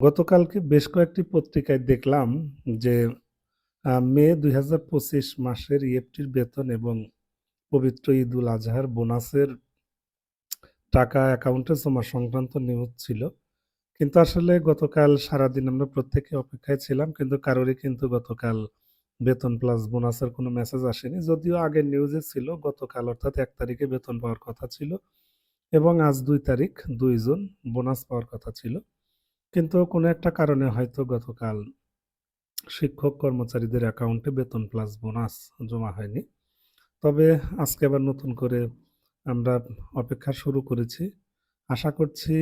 গতকালকে বেশ কয়েকটি পত্রিকায় দেখলাম যে মে ২০২৫ মাসের ইএফটির বেতন এবং পবিত্র ঈদুল আজহার বোনাসের টাকা অ্যাকাউন্টে জমা সংক্রান্ত নিউজ ছিল। কিন্তু আসলে গতকাল সারাদিন আমরা প্রত্যেকে অপেক্ষায় ছিলাম। কিন্তু কারোরই কিন্তু গতকাল বেতন প্লাস বোনাসের কোনো মেসেজ আসেনি। যদিও আগের নিউজে ছিল, গতকাল অর্থাৎ এক তারিখে বেতন পাওয়ার কথা ছিল এবং আজ দুই তারিখ ২ জুন, বোনাস পাওয়ার কথা ছিল। কিন্তু কোনো একটা কারণে হয়তো গতকাল শিক্ষক কর্মচারীদের অ্যাকাউন্টে বেতন প্লাস বোনাস জমা হয়নি। তবে আজকে আবার নতুন করে আমরা অপেক্ষা শুরু করেছি। আশা করছি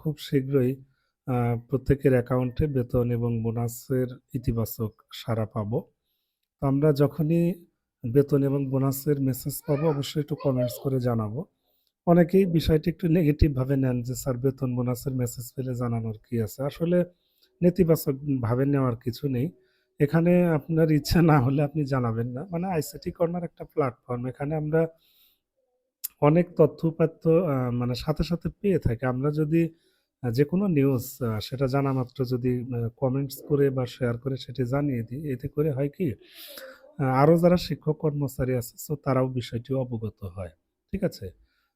খুব শীঘ্রই প্রত্যেকের অ্যাকাউন্টে বেতন এবং বোনাসের ইতিবাচক সাড়া পাবো। আমরা যখনই বেতন এবং বোনাসের মেসেজ পাবো, অবশ্যই একটু কমেন্টস করে জানাব। অনেকেই বিষয়টি একটু নেগেটিভ ভাবে নেন যে স্যার বেতন বোনাসের মেসেজ পেলে জানানোর কি আছে? আসলে নেতিবাচক ভাবে নেওয়ার কিছু নেই। এখানে আপনার ইচ্ছা না হলে আপনি জানাবেন না। মানে আইসিটি কর্নার একটা প্ল্যাটফর্ম। এখানে আমরা অনেক তথ্য-উপাত্ত আ মানে সাথে, সাথে পেয়ে থাকি। আমরা যদি যে কোনো নিউজ সেটা জানা মাত্র যদি কমেন্টস করে বা শেয়ার করে সেটি জানিয়ে দিই, এতে করে হয় কি? আরও যারা শিক্ষক কর্মচারী আছে তো তারাও বিষয়টি অবগত হয়। ঠিক আছে?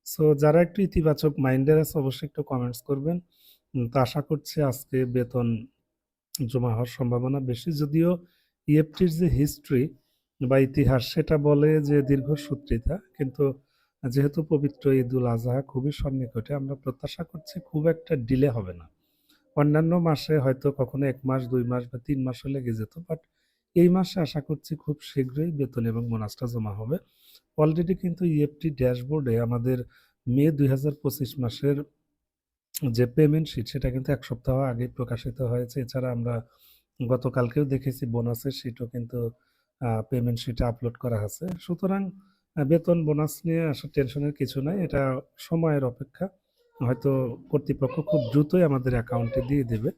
সো যারা একটু ইতিবাচক মাইন্ডের আছে অবশ্যই একটু কমেন্টস করবেন। তো আশা করছি আজকে বেতন জমা হওয়ার সম্ভাবনা বেশি। যদিও ইএফটির যে হিস্ট্রি বা ইতিহাস সেটা বলে যে দীর্ঘসূত্রিতা। কিন্তু যেহেতু পবিত্র ঈদুল আজহা খুবই সন্নিকটে আমরা প্রত্যাশা করছি খুব একটা ডিলে হবে না। অন্যান্য মাসে হয়তো কখনো এক মাস, দুই মাস বা ৩ মাসও লেগে যেত। বাট এই মাসে আশা করছি খুব শীঘ্রই বেতন এবং বোনাসটা জমা হবে। অলরেডি কিন্তু ইএফটি ড্যাশবোর্ডে আমাদের মে ২০২৫ মাসের যে পেমেন্ট শিট সেটা কিন্তু এক সপ্তাহ আগেই প্রকাশিত হয়েছে। এছাড়া আমরা গতকালকেও দেখেছি বোনাসের শিটও কিন্তু পেমেন্ট শিটে আপলোড করা আছে। সুতরাং বেতন বোনাস নিয়ে আসলে টেনশনের কিছু নাই। এটা সময়ের অপেক্ষা। হয়তো কর্তৃপক্ষ খুব দ্রুতই আমাদের অ্যাকাউন্টে দিয়ে দেবে।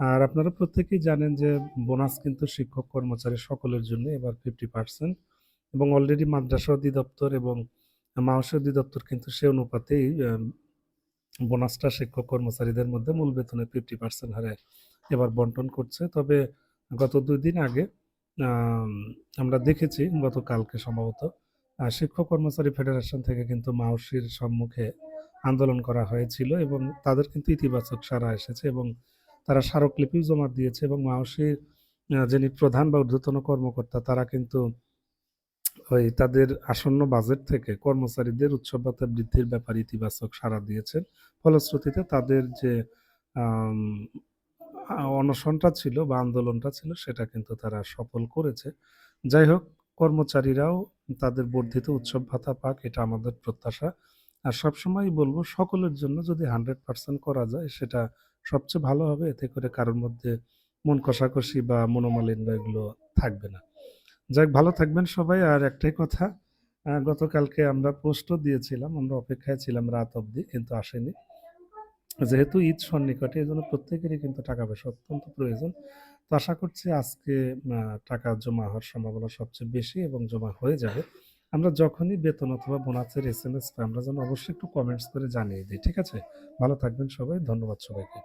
আর আপনারা প্রত্যেকেই জানেন যে বোনাস কিন্তু শিক্ষক কর্মচারী সকলের জন্য এবার 50% এবং অলরেডি মাদ্রাসা অধিদপ্তর এবং মাওসী অধিদপ্তর কিন্তু সে অনুপাতেই বোনাসটা শিক্ষক কর্মচারীদের মধ্যে মূল বেতনের 50% হারে এবার বন্টন করছে। তবে গত ২ দিন আগে আমরা দেখেছি গতকালকে সম্ভবত শিক্ষক কর্মচারী ফেডারেশন থেকে কিন্তু মাওসীর সম্মুখে আন্দোলন করা হয়েছিল এবং তাদের কিন্তু ইতিবাচক সারা এসেছে এবং তারা স্মারকলিপিও জমা দিয়েছে এবং মাওসীর যিনি প্রধান বা ঊর্ধ্বতন কর্মকর্তা, তারা কিন্তু ওই তাদের আসন্ন বাজেট থেকে কর্মচারীদের উৎসব ভাতা বৃদ্ধির ব্যাপারে ইতিবাচক সাড়া দিয়েছেন। ফলশ্রুতিতে তাদের যে অনশনটা ছিল বা আন্দোলনটা ছিল, সেটা কিন্তু তারা সফল করেছে। যাই হোক, কর্মচারীরাও তাদের বর্ধিত উৎসব ভাতা পাক, এটা আমাদের প্রত্যাশা। আর সবসময়ই বলব, সকলের জন্য যদি 100% করা যায়, সেটা সবচেয়ে ভালো হবে। এতে করে কারোর মধ্যে মন কষাকষি বা মনোমালিন্য এগুলো থাকবে না। যাক, ভালো থাকবেন সবাই। আর একটাই কথা গতকালকে আমরা পোস্টও দিয়েছিলাম। আমরা অপেক্ষায় ছিলাম রাত অবধি, কিন্তু আসেনি। যেহেতু ঈদ সন্নিকটে এই জন্য প্রত্যেকেরই কিন্তু টাকা-পয়সা অত্যন্ত প্রয়োজন। তো আশা করছি আজকে টাকা জমা হওয়ার সম্ভাবনা সবচেয়ে বেশি এবং জমা হয়ে যাবে। আমরা যখনই বেতন অথবা বোনাসের এস এম পাই, আমরা যেন অবশ্যই একটু কমেন্টস করে জানিয়ে দিই। ঠিক আছে? ভালো থাকবেন সবাই। ধন্যবাদ সবাইকে।